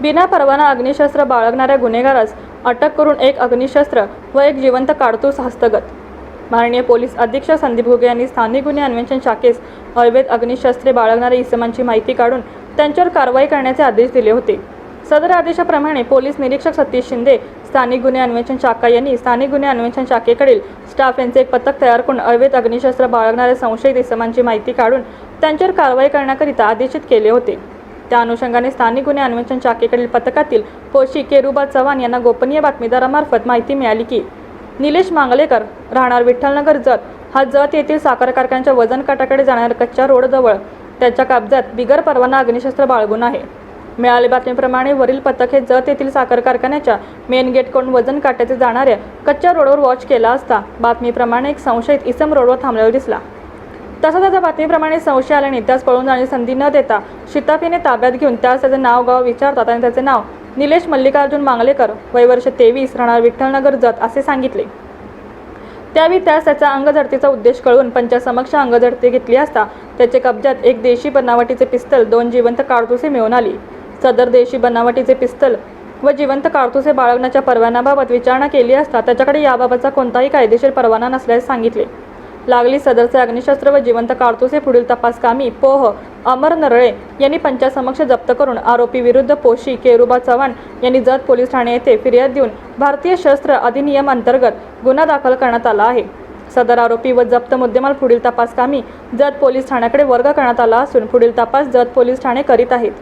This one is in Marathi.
बिना परवाना अग्निशस्त्र बाळगणाऱ्या गुन्हेगारास अटक करून एक अग्निशस्त्र व एक जिवंत काडतूस हस्तगत. माननीय पोलीस अधीक्षक संदीप घुगे यांनी स्थानिक गुन्हे अन्वेषण शाखेस अवैध अग्निशस्त्रे बाळगणाऱ्या इसमांची माहिती काढून त्यांच्यावर कारवाई करण्याचे आदेश दिले होते. सदर आदेशाप्रमाणे पोलीस निरीक्षक सतीश शिंदे स्थानिक गुन्हे अन्वेषण शाखा यांनी स्थानिक गुन्हे अन्वेषण शाखेकडील स्टाफ यांचे एक पथक तयार करून अवैध अग्निशस्त्र बाळगणाऱ्या संशयित इसमांची माहिती काढून त्यांच्यावर कारवाई करण्याकरिता आदेशित केले होते. त्या अनुषंगाने स्थानिक गुन्हे अन्वेषण शाखेकडील पथकातील पोशी केरुबा चव्हाण यांना गोपनीय बातमीदारामार्फत माहिती मिळाली की निलेश मांगलेकर राहणार विठ्ठलनगर जत. हा जत येथील साखर कारखान्याच्या वजन काटाकडे जाणाऱ्या कच्च्या रोडजवळ. त्याच्या काब्जात बिगर परवाना अग्निशस्त्र बाळगून आहे. मिळालेल्या बातमीप्रमाणे वरील पथक हे जत येथील साखर कारखान्याच्या मेन गेटकडून वजन काट्याचे जाणाऱ्या कच्च्या रोडवर वॉच केला असता बातमीप्रमाणे एक संशयित इसम रोडवर थांबलेला दिसला. तसा त्याच्या बातमीप्रमाणे संशय आल्याने त्यास पळून जाण्याची संधी न देता शिताफीने ताब्यात घेऊन त्यास त्याचे नाव गाव विचारतात आणि त्याचे नाव निलेश मल्लिकार्जुन मांगलेकर वय वर्ष तेवीस राहणार विठ्ठलनगर जत असे सांगितले. त्यावेळी त्यास त्याचा अंगझडतीचा उद्देश कळून पंचासमक्ष अंगझडती घेतली असता त्याचे कब्जात एक देशी बनावटीचे पिस्तल दोन जिवंत काडतुसे मिळून आली. सदर देशी बनावटीचे पिस्तल व जिवंत काडतुसे बाळगण्याच्या परवान्याबाबत विचारणा केली असता त्याच्याकडे याबाबतचा कोणताही कायदेशीर परवाना नसल्याचे सांगितले. लागली सदरचे अग्निशस्त्र व जिवंत कारतुसे पुढील तपासकामी पोह अमर नरळे यांनी पंचासमक्ष जप्त करून आरोपी विरुद्ध पोशी केरुबा चव्हाण यांनी जत पोलीस ठाणे येथे फिर्याद देऊन भारतीय शस्त्र अधिनियम अंतर्गत गुन्हा दाखल करण्यात आला आहे. सदर आरोपी व जप्त मुद्देमाल पुढील तपासकामी जत पोलीस ठाण्याकडे वर्ग करण्यात आला असून पुढील तपास जत पोलीस ठाणे करीत आहेत.